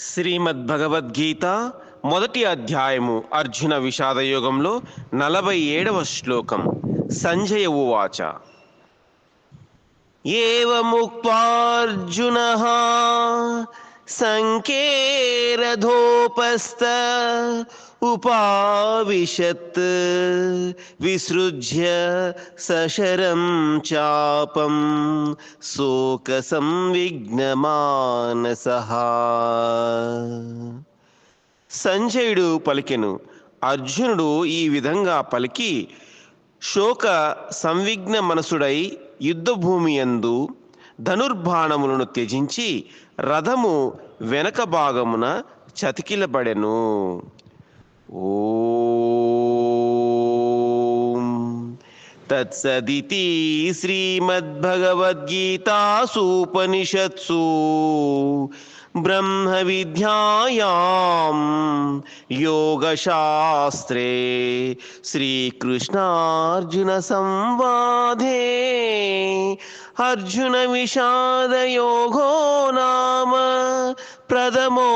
శ్రీమద్ భగవద్గీత మొదటి అధ్యాయము అర్జున విషాదయోగంలో నలభై ఏడవ శ్లోకం. సంజయ ఉవాచ. ఏముక్వార్జున సంకేరథోపస్థ ఉపావిశత్ విసృజ్య సశరం చాపం శోక సంవిఘ్నమానస సంజయుడు పలికెను. అర్జునుడు ఈ విధంగా పలికి శోక సంవిఘ్న మనసుడై యుద్ధభూమి యందు ధనుర్బాణములను త్యజించి రథము వెనక భాగమున చతికిలబడెను. ఓం తత్సదితి శ్రీమద్భగవద్గీతాసూపనిషత్సు బ్రహ్మ విద్యాయాం యోగశాస్త్రే శ్రీకృష్ణార్జున సంవాదే अर्जुनविषादयोगो नाम प्रथमोऽध्यायः।